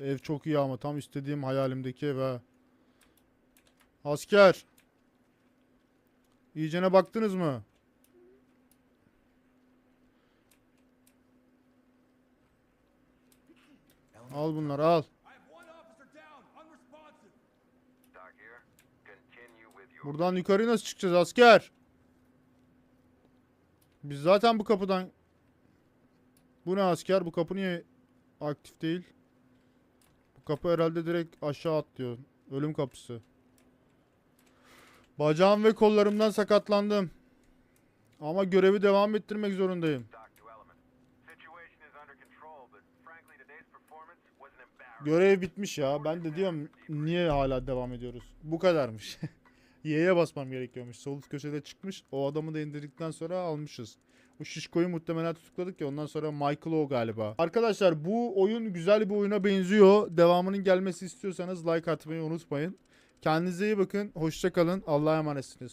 Ev çok iyi ama tam istediğim hayalimdeki ev. Asker. İyicene baktınız mı? Al bunları al. Buradan yukarı nasıl çıkacağız asker? Biz zaten bu kapıdan... Bu ne asker? Bu kapı niye aktif değil? Kapı herhalde direkt aşağı atlıyor. Ölüm kapısı. Bacağım ve kollarımdan sakatlandım. Ama görevi devam ettirmek zorundayım. Görev bitmiş ya. Ben de diyorum niye hala devam ediyoruz? Bu kadarmış. Y'ye basmam gerekiyormuş. Sol üst köşede çıkmış. O adamı da indirdikten sonra almışız. Bu şişkoyu muhtemelen tutukladık ya ondan sonra Michael o galiba. Arkadaşlar bu oyun güzel bir oyuna benziyor. Devamının gelmesi istiyorsanız like atmayı unutmayın. Kendinize iyi bakın. Hoşça kalın. Allah'a emanetsiniz.